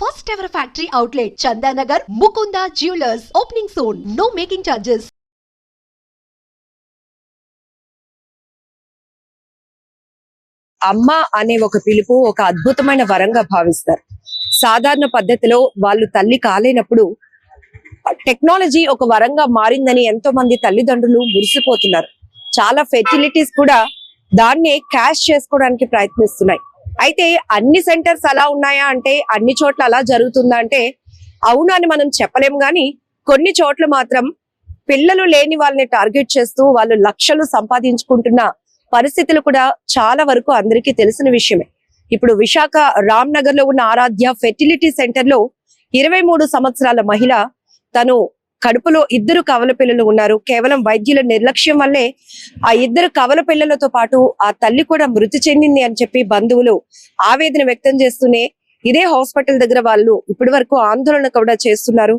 First ever factory outlet Chandanagar Mukunda jewellers opening soon no making charges అమ్మ అనే ఒక పిలుపు ఒక అద్భుతమైన వరంగా భావిస్తారు. సాధారణ పద్ధతిలో వాళ్ళు తల్లి కాలేనప్పుడు టెక్నాలజీ ఒక వరంగా మారిందని ఎంతో మంది తల్లిదండ్రులు మురిసిపోతున్నారు. చాలా ఫెసిలిటీస్ కూడా దాన్నే క్యాష్ చేసుకోవడానికి ప్రయత్నిస్తున్నాయి. అయితే అన్ని సెంటర్స్ అలా ఉన్నాయా అంటే అన్ని చోట్ల అలా జరుగుతుందా అంటే అవునా అని మనం చెప్పలేం కానీ కొన్ని చోట్ల మాత్రం పిల్లలు లేని వాళ్ళని టార్గెట్ చేస్తూ వాళ్ళు లక్షలు సంపాదించుకుంటున్న పరిస్థితులు కూడా చాలా వరకు అందరికీ తెలిసిన విషయమే. ఇప్పుడు విశాఖ రామ్ నగర్లో ఉన్న ఆరాధ్య ఫెర్టిలిటీ సెంటర్లో ఇరవై మూడు సంవత్సరాల మహిళ తను కడుపులో ఇద్దరు కవల పిల్లలు ఉన్నారు. కేవలం వైద్యుల నిర్లక్ష్యం వల్లే ఆ ఇద్దరు కవల పిల్లలతో పాటు ఆ తల్లి కూడా మృతి చెందింది అని చెప్పి బంధువులు ఆవేదన వ్యక్తం చేస్తూనే ఇదే హాస్పిటల్ దగ్గర వాళ్ళు ఇప్పటి వరకు ఆందోళన కూడా చేస్తున్నారు.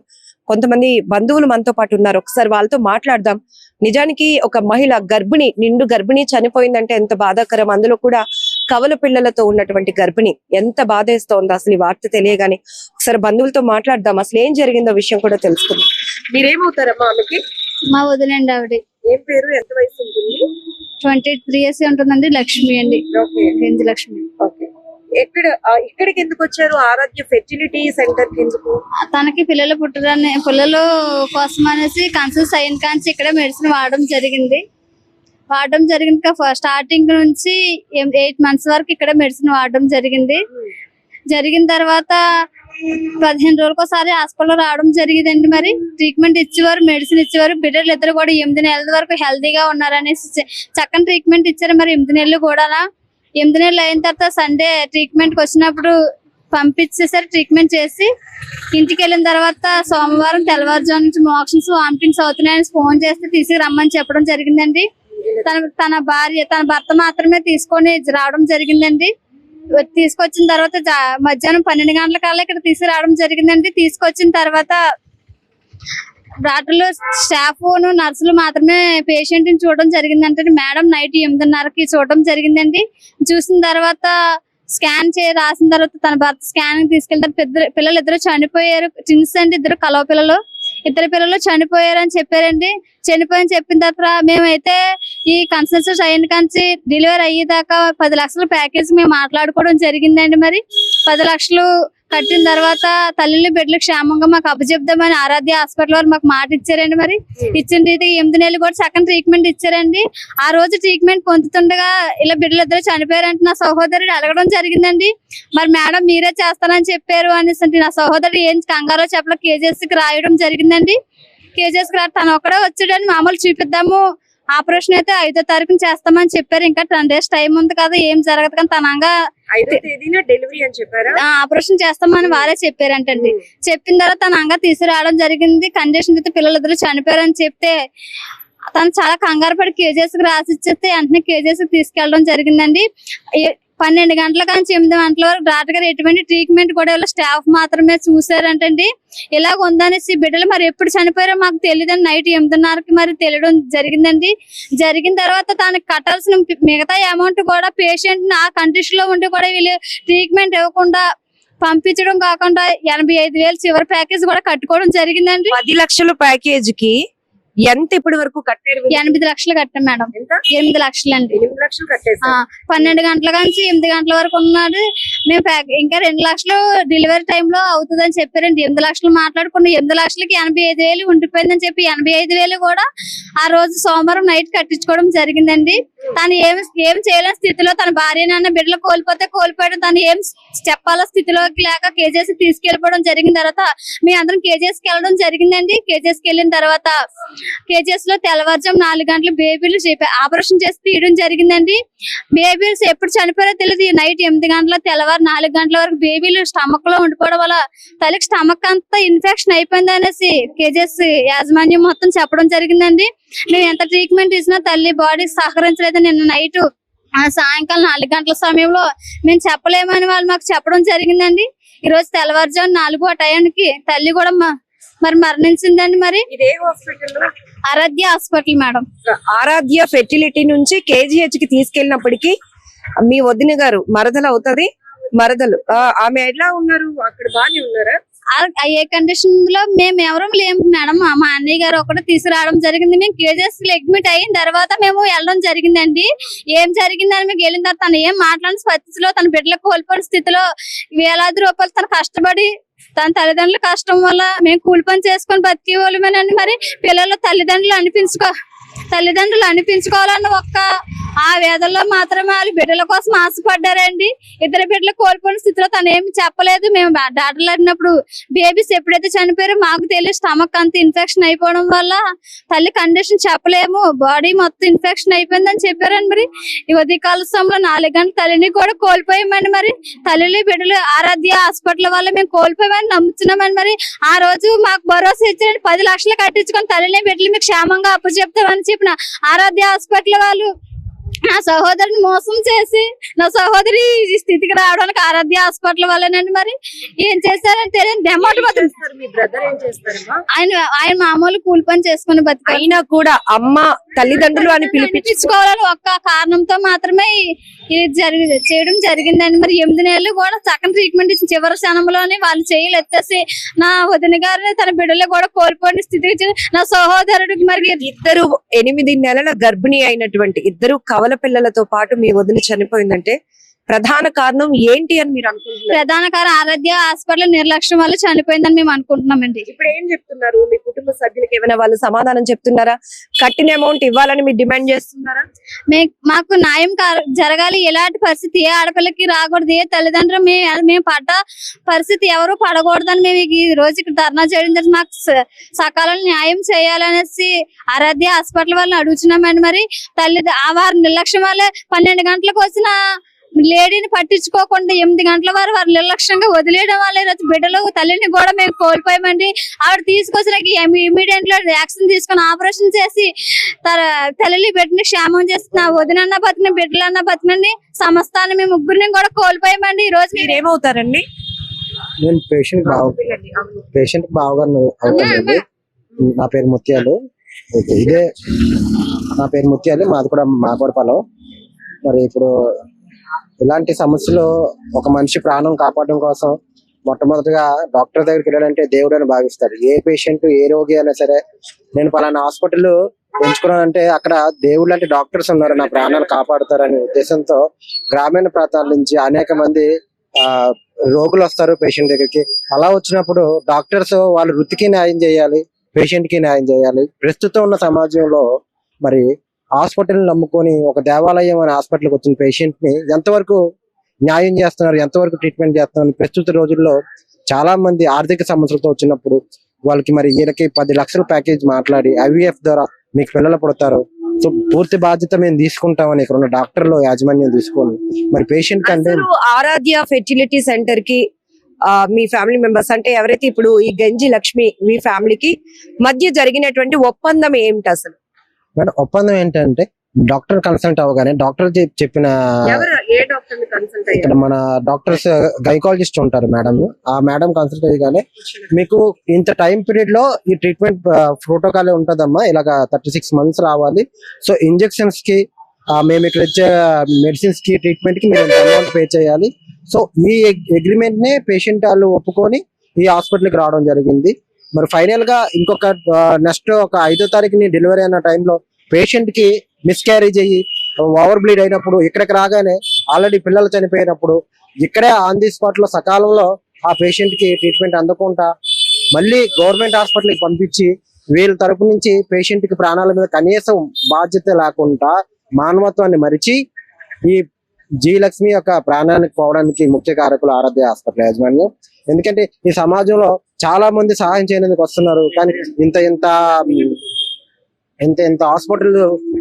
కొంతమంది బంధువులు మనతో పాటు ఉన్నారు. ఒకసారి వాళ్ళతో మాట్లాడదాం. నిజానికి ఒక మహిళ గర్భిణి నిండు గర్భిణి చనిపోయిందంటే ఎంత బాధాకరం. అందులో కూడా కవల పిల్లలతో ఉన్నటువంటి గర్భిణి ఎంత బాధేస్తోందో అసలు ఈ వార్త తెలియగానే ఒకసారి బంధువులతో మాట్లాడదాం. అసలు ఏం జరిగిందో విషయం కూడా తెలుసుకుందాం. మీరేమవుతారమ్మా ఆమెకి? మా వదిలేండి ఆవిడ. ఏం పేరు? ఎంత వయసు ఉంటుంది? ట్వంటీ త్రీ ఇయర్స్ ఉంటుందండి లక్ష్మి అండి. గంజి లక్ష్మి. ఓకే. ఎక్కడ ఆ, ఇక్కడికి ఎందుకు వచ్చారు? ఆరాధ్య ఫెర్టిలిటీ సెంటర్కి ఎందుకు? తనకి పిల్లలు పుట్టడాన్ని పిల్లలు కోసం అనేసి కన్సల్ట్ అయిన కాంచి ఇక్కడ మెడిసిన్ వాడడం జరిగింది. వాడడం జరిగింది స్టార్టింగ్ నుంచి ఎయిట్ మంత్స్ వరకు ఇక్కడ మెడిసిన్ వాడడం జరిగింది. జరిగిన తర్వాత పదిహేను రోజులకోసారి ఒకసారి హాస్పిటల్ రావడం జరిగిందండి మరి. ట్రీట్మెంట్ ఇచ్చేవారు మెడిసిన్ ఇచ్చేవారు. బిడ్డలు ఇద్దరు కూడా ఎనిమిది నెలల వరకు హెల్తీగా ఉన్నారనేసి చక్కని ట్రీట్మెంట్ ఇచ్చారు మరి ఎనిమిది నెలలు కూడా ఎనిమిది నెలలు అయిన తర్వాత సండే ట్రీట్మెంట్కి వచ్చినప్పుడు పంపించేసారు ట్రీట్మెంట్ చేసి. ఇంటికి వెళ్ళిన తర్వాత సోమవారం తెల్లవారుజాము నుంచి మోక్షన్స్ వామిటింగ్స్ అవుతున్నాయని ఫోన్ చేస్తే తీసుకురమ్మని చెప్పడం జరిగిందండి. తన తన భార్య తన భర్త మాత్రమే తీసుకొని రావడం జరిగిందండి. తీసుకొచ్చిన తర్వాత మధ్యాహ్నం పన్నెండు గంటల కల్లా ఇక్కడ తీసుకురావడం జరిగిందండి. తీసుకొచ్చిన తర్వాత డాక్టర్లు స్టాఫ్ నర్సులు మాత్రమే పేషెంట్ని చూడడం జరిగిందంటే మేడం నైట్ ఎనిమిదిన్నరకి చూడడం జరిగిందండి. చూసిన తర్వాత స్కాన్ చే రాసిన తర్వాత తన భర్త స్కానింగ్ తీసుకెళ్తారు. పిల్లలు ఇద్దరు చనిపోయారు. ట్విన్స్ అండి ఇద్దరు కలవ పిల్లలు ఇద్దరు పిల్లలు చనిపోయారని చెప్పారండి. చనిపోయని చెప్పిన తర్వాత మేమైతే ఈ కన్సల్టెన్స్ అయిన కాంచి డెలివరీ అయ్యేదాకా పది లక్షల ప్యాకేజ్ మేము మాట్లాడుకోవడం జరిగిందండి మరి. పది లక్షలు కట్టిన తర్వాత తల్లిని బిడ్డలు క్షేమంగా మాకు అప్పచెప్దామని ఆరాధ్య హాస్పిటల్ వారు మాకు మాట ఇచ్చారండి మరి. ఇచ్చిన రీతికి ఎనిమిది నెలలు కూడా సెకండ్ ట్రీట్మెంట్ ఇచ్చారండి. ఆ రోజు ట్రీట్మెంట్ పొందుతుండగా ఇలా బిడ్డలు ఇద్దరు చనిపోయారంటే. నా సహోదరుడు అడగడం జరిగిందండి. మరి మేడం మీరే చేస్తానని చెప్పారు అనేసి నా సహోదరుడు ఏం కంగారో చెప్పల. కేజెస్కి రాయడం జరిగిందండి. కేజెస్కి రా తను ఒక్కడే వచ్చాడని మామూలు చూపిద్దాము. ఆపరేషన్ అయితే ఐదో తారీఖున చేస్తామని చెప్పారు. ఇంకా టెన్ డేస్ టైం ఉంది కదా ఏం జరగదు కానీ తనంగా ఐదో తేదీన డెలివరీ అని చెప్పారా? ఆ, ఆపరేషన్ చేస్తామని వారే చెప్పారంటండి. చెప్పిన తర్వాత తన అంగా తీసుకురావడం జరిగింది. కండిషన్ అయితే పిల్లలిద్దరు చనిపోయారని చెప్తే తను చాలా కంగారు పడి కేజెస్కి రాసి ఇచ్చేస్తే వెంటనే కేజెస్కి తీసుకెళ్ళడం జరిగిందండి. పన్నెండు గంటల కానీ ఎనిమిది గంటల వరకు డాక్టర్ గారు ఎటువంటి ట్రీట్మెంట్ కూడా ఇలా స్టాఫ్ మాత్రమే చూసారంటండి ఇలాగ ఉందనేసి బిడ్డలు మరి ఎప్పుడు చనిపోయారో మాకు తెలియదండి నైట్ ఎనిమిదిన్నరకి మరి తెలియడం జరిగిందండి. జరిగిన తర్వాత తనకి కట్టాల్సిన మిగతా అమౌంట్ కూడా పేషెంట్ ఆ కండిషన్లో ఉండి కూడా వీళ్ళు ట్రీట్మెంట్ ఇవ్వకుండా పంపించడం కాకుండా ఎనభై ఐదు వేలు చివరి ప్యాకేజ్ కూడా కట్టుకోవడం జరిగిందండి. పది లక్షల ప్యాకేజ్కి ఎంత ఇప్పటి వరకు కట్టారు? ఎనిమిది లక్షలు కట్టాం మేడం. ఎనిమిది లక్షలు అండి. ఎనిమిది లక్షలు కట్టేసారు ఆ, పన్నెండు గంటల నుంచి ఎనిమిది గంటల వరకు ఉన్నాడు. మేము ఇంకా రెండు లక్షలు డెలివరీ టైంలో అవుతుందని చెప్పారండి. ఎనిమిది లక్షలు మాట్లాడుకున్న ఎనిమిది లక్షలకి ఎనభై ఐదు వేలు ఉండిపోయిందని చెప్పి ఎనభై ఐదు వేలు కూడా ఆ రోజు సోమవారం నైట్ కట్టించుకోవడం జరిగిందండి. తను ఏం ఏం చేయలేని స్థితిలో తన భార్య నాన్న బిడ్డలు కోల్పోతే కోల్పోయడం తను ఏం చెప్పాలో స్థితిలోకి లేక కేజెస్ తీసుకెళ్ళిపోవడం జరిగిన తర్వాత మేము అందరం కేజెస్కి వెళ్ళడం జరిగిందండి. కేజెస్కి వెళ్ళిన తర్వాత కేజీఎస్లో తెల్లవారుజాము నాలుగు గంటలు బేబీలు ఆపరేషన్ చేసి తీయడం జరిగిందండి. బేబీస్ ఎప్పుడు చనిపోయారో తెలియదు నైట్ ఎనిమిది గంటల తెల్లవారు నాలుగు గంటల వరకు బేబీలు స్టమక్లో ఉండిపోవడం వల్ల తల్లికి స్టమక్ అంతా ఇన్ఫెక్షన్ అయిపోయింది అనేసి కేజీఎస్ యాజమాన్యం మొత్తం చెప్పడం జరిగిందండి. మేము ఎంత ట్రీట్మెంట్ ఇచ్చినా తల్లి బాడీ సహకరించలేదు నిన్న నైట్ సాయంకాలం నాలుగు గంటల సమయంలో మేము చెప్పలేమని వాళ్ళు మాకు చెప్పడం జరిగిందండి. ఈ రోజు తెల్లవారుజాము నాలుగు ఆ టైంకి తల్లి కూడా మా మరి మరణించిందండి మరి? ఇదే hospital Aradhya hospital madam. Aradhya fertility నుంచి కేజీహెచ్కి తీసుకెళ్ళినప్పటికీ మీ వదిన గారు మరదలు అవుతది మరదలు. ఆమె ఎలా ఉన్నారు? అక్కడ బానే ఉన్నారా? ఏ కండిషన్లో మేము ఎవరు లేము మేడం. మా మా అన్నయ్య గారు ఒకటి తీసుకురావడం జరిగింది. మేము కేజెస్ అడ్మిట్ అయిన తర్వాత మేము వెళ్ళడం జరిగిందండి. ఏం జరిగిందని మీకు వెళ్ళిన తర్వాత తను ఏం మాట్లాడిన పరిస్థితిలో తన బిడ్డలకు కోల్పోయిన స్థితిలో వేలాది రూపాయలు తను కష్టపడి తన తల్లిదండ్రుల కష్టం వల్ల మేము కూలి పని చేసుకొని బతికే వాళ్ళమేనండి మరి. పిల్లలు తల్లిదండ్రులు అనిపించుకో తల్లిదండ్రులు అనిపించుకోవాలన్న ఒక్క ఆ వేదల్లో మాత్రమే వాళ్ళు బిడ్డల కోసం ఆశపడ్డారండి. ఇద్దరు బిడ్డలు కోల్పోయిన స్థితిలో తను ఏమి చెప్పలేదు. మేము డాక్టర్లు అడిగినప్పుడు బేబీస్ ఎప్పుడైతే చనిపోయారో మాకు తెలియదు. స్టమక్ అంత ఇన్ఫెక్షన్ అయిపోవడం వల్ల తల్లి కండిషన్ చెప్పలేము. బాడీ మొత్తం ఇన్ఫెక్షన్ అయిపోయిందని చెప్పారండి మరి. ఈ ఉదయకాల సమయంలో నాలుగు గంటల తల్లిని కూడా కోల్పోయామండి మరి. తల్లి బిడ్డలు ఆరాధ్య హాస్పిటల్ వల్ల మేము కోల్పోయామని నమ్ముతున్నామని మరి. ఆ రోజు మాకు భరోసా ఇచ్చారండి. పది లక్షలు కట్టించుకొని తల్లిని బిడ్డలు మీకు క్షేమంగా అప్పు చెప్తామని చెప్పిన ఆరాధ్య హాస్పిటల్ వాళ్ళు నా సహోదరిని మోసం చేసి నా సహోదరి ఈ స్థితికి రావడానికి ఆరాధ్య హాస్పిటల్ వల్లనండి మరి. ఏం చేశారని తెలియదు ఆయన ఆయన మామూలు కూలి పని చేసుకుని బతికారు అయినా కూడా అమ్మ తల్లిదండ్రులు అని పిలిపించుకో పిలిపించుకోవాలని ఒక్క కారణంతో మాత్రమే ఇది జరిగి చేయడం జరిగిందండి. మరి ఎనిమిది నెలలు కూడా చక్కని ట్రీట్మెంట్ ఇచ్చిన చివరి క్షణంలోనే వాళ్ళు చేయలు ఎత్తేసి నా వదిన గారిని తన బిడ్డలు కూడా కోల్పోయిన స్థితికి నా సహోదరుడికి మరి ఇద్దరు ఎనిమిది నెలల గర్భిణి అయినటువంటి ఇద్దరు కవల పిల్లలతో పాటు మీ వదిన చనిపోయిందంటే ప్రధాన కారణం ఏంటి అని మీరు అనుకుంటున్నారు? ప్రధాన కారణం ఆరాధ్య హాస్పిటల్ నిర్లక్ష్యం వల్ల చనిపోయిందని మేము అనుకుంటున్నామండి. ఇప్పుడు ఏం చెప్తున్నారు? మీ కుటుంబ సభ్యులకి ఏమైనా వాళ్ళు సమాధానం చెప్తున్నారా? కట్టిన అమౌంట్ ఇవ్వాలని మీరు డిమాండ్ చేస్తున్నారా? మాకు న్యాయం జరగాలి. ఎలాంటి పరిస్థితి? ఏ ఆడపిల్లకి రాకూడదు? ఏ తల్లిదండ్రులు మేము మేము పడ్డ పరిస్థితి ఎవరు పడకూడదని మేము ఈ రోజు ఇక్కడ ధర్నా చేయడం జరిగింది. మాకు సకాలంలో న్యాయం చేయాలనేసి ఆరాధ్య హాస్పిటల్ వాళ్ళని అడుగుతున్నామండి. మరి తల్లి ఆ వారి నిర్లక్ష్యం వల్లే పన్నెండు గంటలకు వచ్చిన లేడీని పట్టించుకోకుండా ఎనిమిది గంటల వరకు వారు నిర్లక్ష్యంగా వదిలేయడం వల్ల ఈరోజు బిడ్డలు తల్లిని కూడా మేము కోల్పోయామండి. ఆవిడ తీసుకొచ్చిన ఇమీడియట్లో యాక్షన్ తీసుకొని ఆపరేషన్ చేసి తన తల్లి బిడ్డని క్షేమం చేస్తున్న వదినన్న బతికిన బిడ్డలన్న బతికినండి సమస్తాన్ని మేము ముగ్గురిని కూడా కోల్పోయామండి. ఈ రోజు మీరు మీరేమవుతారండి? నేను పేషెంట్ బావ పేషెంట్ బావగారు అవుతానండి. నా పేరు ముత్యాలు. ఓకే, ఇదే నా పేరు ముత్యాలు. మాది కూడా మాకోరపాలెం మరి ఇప్పుడు ఇలాంటి సమస్యలు ఒక మనిషి ప్రాణం కాపాడడం కోసం మొట్టమొదటిగా డాక్టర్ దగ్గరికి వెళ్ళాలంటే దేవుడు అని భావిస్తారు. ఏ పేషెంట్ ఏ రోగి అయినా సరే నేను పలానా హాస్పిటల్ ఎంచుకున్నానంటే అక్కడ దేవుడు లాంటి డాక్టర్స్ ఉన్నారు నా ప్రాణాలు కాపాడుతారనే ఉద్దేశంతో గ్రామీణ ప్రాంతాల నుంచి అనేక మంది ఆ రోగులు వస్తారు పేషెంట్ దగ్గరికి. అలా వచ్చినప్పుడు డాక్టర్స్ వాళ్ళ వృత్తికి న్యాయం చేయాలి పేషెంట్కి న్యాయం చేయాలి. ప్రస్తుతం ఉన్న సమాజంలో మరి హాస్పిటల్ నమ్ముకొని ఒక దేవాలయం అనే హాస్పిటల్కి వచ్చిన పేషెంట్ని ఎంతవరకు న్యాయం చేస్తున్నారు ఎంతవరకు ట్రీట్మెంట్ చేస్తున్నారు ప్రస్తుత రోజుల్లో చాలా మంది ఆర్థిక సమస్యలతో వచ్చినప్పుడు వాళ్ళకి మరి వీళ్ళకి పది లక్షల ప్యాకేజ్ మాట్లాడి ఐవీఎఫ్ ద్వారా మీకు పిల్లలు పుడతారు. సో పూర్తి బాధ్యత మేము తీసుకుంటామని ఇక్కడ ఉన్న డాక్టర్లు యాజమాన్యం తీసుకొని మరి పేషెంట్ కంటే ఆరాధ్య ఫెర్టిలిటీ సెంటర్కి మీ ఫ్యామిలీ మెంబర్స్ అంటే ఎవరైతే ఇప్పుడు ఈ గంజి లక్ష్మి మీ ఫ్యామిలీకి మధ్య జరిగినటువంటి ఒప్పందం ఏమిటి అసలు? మేడం ఒప్పందం ఏంటంటే డాక్టర్ కన్సల్ట్ అవగానే డాక్టర్ చెప్- చెప్పిన ఇక్కడ మన డాక్టర్స్ గైకాలజిస్ట్ ఉంటారు మేడం. ఆ మేడం కన్సల్ట్ అయ్యగానే మీకు ఇంత టైం పీరియడ్లో ఈ ట్రీట్మెంట్ ప్రోటోకాల్ ఉంటదమ్మా. ఇలాగ థర్టీ సిక్స్ మంత్స్ రావాలి. సో ఇంజెక్షన్స్కి మేము ఇక్కడ ఇచ్చే మెడిసిన్స్కి ట్రీట్మెంట్కి మీరు అమౌంట్ పే చేయాలి? సో ఈ అగ్రిమెంట్ నే పేషెంట్ వాళ్ళు ఒప్పుకొని ఈ hospital కి రావడం జరిగింది. మరి ఫైనల్గా ఇంకొక నెక్స్ట్ ఒక ఐదో తారీఖుని డెలివరీ అయిన టైంలో పేషెంట్కి మిస్క్యారేజ్ అయ్యి ఓవర్ బ్లీడ్ అయినప్పుడు ఇక్కడికి రాగానే ఆల్రెడీ పిల్లలు చనిపోయినప్పుడు ఇక్కడే ఆన్ ది స్పాట్లో సకాలంలో ఆ పేషెంట్కి ట్రీట్మెంట్ అందకుండా మళ్ళీ గవర్నమెంట్ హాస్పిటల్కి పంపించి వీళ్ళ తరపు నుంచి పేషెంట్కి ప్రాణాల మీద కనీసం బాధ్యత లేకుండా మానవత్వాన్ని మరిచి ఈ జీలక్ష్మి యొక్క ప్రాణానికి పోవడానికి ముఖ్య కారకులు ఆరాధ్య హాస్పిటల్ యాజమాన్యం. ఎందుకంటే ఈ సమాజంలో చాలా మంది సహాయం చేయడానికి వస్తున్నారు కానీ ఇంత ఇంత ఇంత ఇంత హాస్పిటల్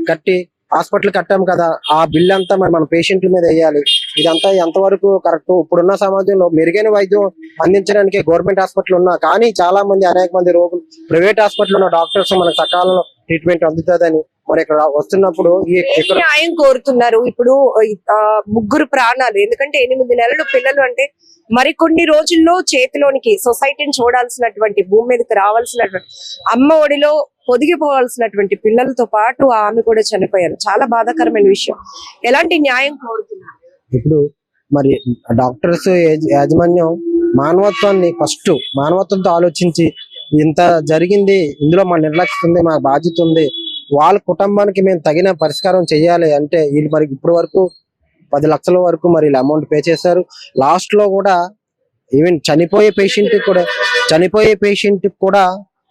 కట్టి హాస్పిటల్ కట్టాం కదా ఆ బిల్ అంతా మరి మన పేషెంట్ల మీద వేయాలి. ఇదంతా ఎంతవరకు కరెక్ట్? ఇప్పుడున్న సమాజంలో మెరుగైన వైద్యం అందించడానికి గవర్నమెంట్ హాస్పిటల్ ఉన్నా కానీ చాలా మంది అనేక మంది రోగులు ప్రైవేట్ హాస్పిటల్ ఉన్న డాక్టర్స్ మనకు సకాలంలో ట్రీట్మెంట్ అందుతుందని మరి ఇక్కడ వస్తున్నప్పుడు న్యాయం కోరుతున్నారు? ఇప్పుడు ముగ్గురు ప్రాణాలు ఎందుకంటే ఎనిమిది నెలలు పిల్లలు అంటే మరికొన్ని రోజుల్లో చేతిలోనికి సొసైటీని చూడాల్సినటువంటి భూమి మీదకి రావాల్సినటువంటి అమ్మ ఒడిలో పొదిగిపోవాల్సినటువంటి పిల్లలతో పాటు ఆమె కూడా చనిపోయారు. చాలా బాధాకరమైన విషయం. ఎలాంటి న్యాయం కోరుతున్నారు? ఇప్పుడు మరి డాక్టర్స్ యాజమాన్యం మానవత్వాన్ని ఫస్ట్ మానవత్వంతో ఆలోచించి ఇంత జరిగింది ఇందులో మా నిర్లక్ష్యం ఉంది మా బాధ్యత ఉంది. వాళ్ళ కుటుంబానికి మేము తగిన పరిష్కారం చేయాలి అంటే వీళ్ళు మరి ఇప్పటి వరకు పది లక్షల వరకు మరి అమౌంట్ పే చేశారు. లాస్ట్లో కూడా ఈవెన్ చనిపోయే పేషెంట్ కూడా చనిపోయే పేషెంట్ కూడా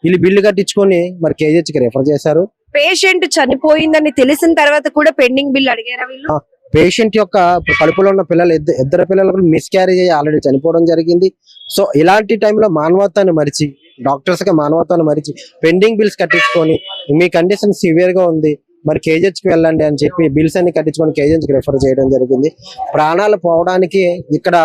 వీళ్ళు బిల్లు కట్టించుకొని మరి KGH కి రెఫర్ చేశారు. పేషెంట్ చనిపోయిందని తెలిసిన తర్వాత కూడా పెండింగ్ బిల్ అడిగారా వీళ్ళు? పేషెంట్ యొక్క కడుపులో ఉన్న పిల్లలు ఇద్దరు ఇద్దరు పిల్లలు మిస్క్యారేజ్ అయ్యి ఆల్రెడీ చనిపోవడం జరిగింది. సో ఇలాంటి టైంలో మానవత్వాన్ని మరిచి డాక్టర్స్గా మానవత్వాన్ని మరిచి పెండింగ్ బిల్స్ కట్టించుకొని మీ కండిషన్ సివియర్గా ఉంది మరి KGH కి వెళ్ళండి అని చెప్పి బిల్స్ అన్ని కట్టించుకొని KGH కి రెఫర్ చేయడం జరిగింది. ప్రాణాలు పోవడానికి ఇక్కడ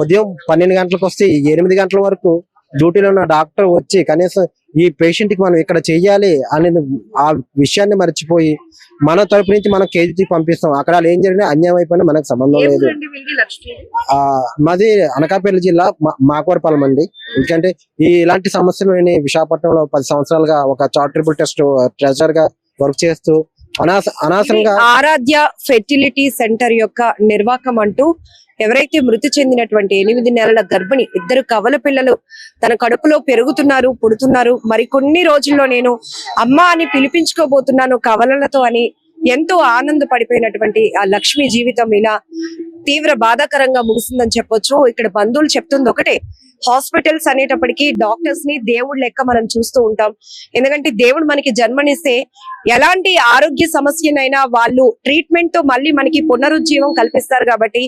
ఉదయం పన్నెండు గంటలకు వస్తే ఎనిమిది గంటల వరకు డ్యూటీలో ఉన్న డాక్టర్ వచ్చి కనీసం ఈ పేషెంట్కి మనం ఇక్కడ చెయ్యాలి అనేది ఆ విషయాన్ని మర్చిపోయి మన తరపు నుంచి మనం కేజీకి పంపిస్తాం. అక్కడ వాళ్ళు ఏం జరిగినా అన్యాయం అయిపోయినా మనకు సంబంధం లేదు. మాది అనకాపల్లి జిల్లా మా- మాకవరపాలెం అండి. ఎందుకంటే ఈ ఇలాంటి సమస్యలు నేను విశాఖపట్నంలో పది సంవత్సరాలుగా ఒక చార్టరబుల్ టెస్ట్ ట్రెజర్గా వర్క్ చేస్తూ అనాస ఆరాధ్య ఫెర్టిలిటీ సెంటర్ యొక్క నిర్వాహకం అంటూ ఎవరైతే మృతి చెందినటువంటి ఎనిమిది నెలల గర్భిణి ఇద్దరు కవల పిల్లలు తన కడుపులో పెరుగుతున్నారు పుడుతున్నారు. మరికొన్ని రోజుల్లో నేను అమ్మ అని పిలిపించుకోబోతున్నాను కవలలతో అని ఎంతో ఆనంద పడిపోయినటువంటి ఆ లక్ష్మి జీవితం ఇలా తీవ్ర బాధాకరంగా ముగిసిందని చెప్పొచ్చు. ఇక్కడ బంధువులు చెప్తుంది ఒకటే. హాస్పిటల్స్ అనేటప్పటికీ డాక్టర్స్ని దేవుడు లెక్క మనం చూస్తూ ఉంటాం. ఎందుకంటే దేవుడు మనకి జన్మనిస్తే ఎలాంటి ఆరోగ్య సమస్యనైనా వాళ్ళు ట్రీట్మెంట్తో మళ్ళీ మనకి పునరుజ్జీవం కల్పిస్తారు కాబట్టి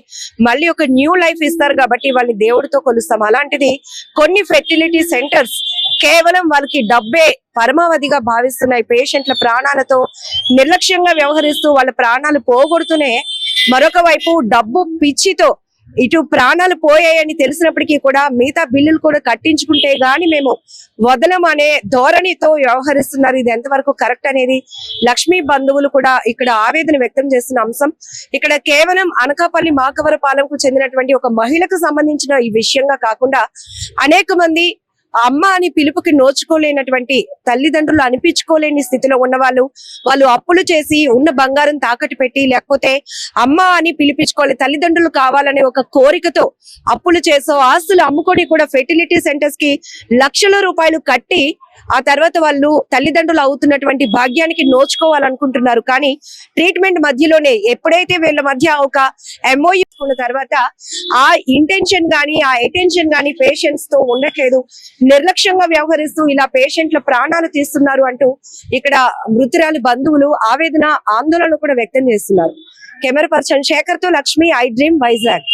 మళ్ళీ ఒక న్యూ లైఫ్ ఇస్తారు కాబట్టి వాళ్ళని దేవుడితో కొలుస్తాం. అలాంటిది కొన్ని ఫెర్టిలిటీ సెంటర్స్ కేవలం వాళ్ళకి డబ్బే పరమావధిగా భావిస్తున్నాయి. పేషెంట్ల ప్రాణాలతో నిర్లక్ష్యంగా వ్యవహరిస్తూ వాళ్ళ ప్రాణాలు పోగొడుతూనే మరొక వైపు డబ్బు పిచ్చితో ఇటు ప్రాణాలు పోయాయని తెలిసినప్పటికీ కూడా మిగతా బిల్లులు కూడా కట్టించుకుంటే గాని మేము వదలం అనే ధోరణితో వ్యవహరిస్తున్నారు. ఇది ఎంతవరకు కరెక్ట్ అనేది లక్ష్మీ బంధువులు కూడా ఇక్కడ ఆవేదన వ్యక్తం చేస్తున్న అంశం. ఇక్కడ కేవలం అనకాపల్లి మాకవరపాలెంకు చెందినటువంటి ఒక మహిళకు సంబంధించిన ఈ విషయంగా కాకుండా అనేక మంది అమ్మ అని పిలుపుకి నోచుకోలేనటువంటి తల్లిదండ్రులు అనిపించుకోలేని స్థితిలో ఉన్న వాళ్ళు వాళ్ళు అప్పులు చేసి ఉన్న బంగారం తాకట్టు పెట్టి లేకపోతే అమ్మ అని పిలిపించుకోవాలి తల్లిదండ్రులు కావాలనే ఒక కోరికతో అప్పులు చేసో ఆస్తులు అమ్ముకొని కూడా ఫెర్టిలిటీ సెంటర్స్కి లక్షల రూపాయలు కట్టి ఆ తర్వాత వాళ్ళు తల్లిదండ్రులు అవుతున్నటువంటి భాగ్యానికి నోచుకోవాలనుకుంటున్నారు. కానీ ట్రీట్మెంట్ మధ్యలోనే ఎప్పుడైతే వీళ్ళ మధ్య ఒక ఎంఓయూ ఉన్న తర్వాత ఆ ఇంటెన్షన్ గానీ ఆ అటెన్షన్ గానీ పేషెంట్స్తో ఉండట్లేదు. నిర్లక్ష్యంగా వ్యవహరిస్తూ ఇలా పేషెంట్ల ప్రాణాలు తీస్తున్నారు అంటూ ఇక్కడ మృతురాలి బంధువులు ఆవేదన ఆందోళన కూడా వ్యక్తం చేస్తున్నారు. కెమెరా పర్సన్ శేఖర్తో లక్ష్మి ఐ డ్రీమ్ వైజాగ్.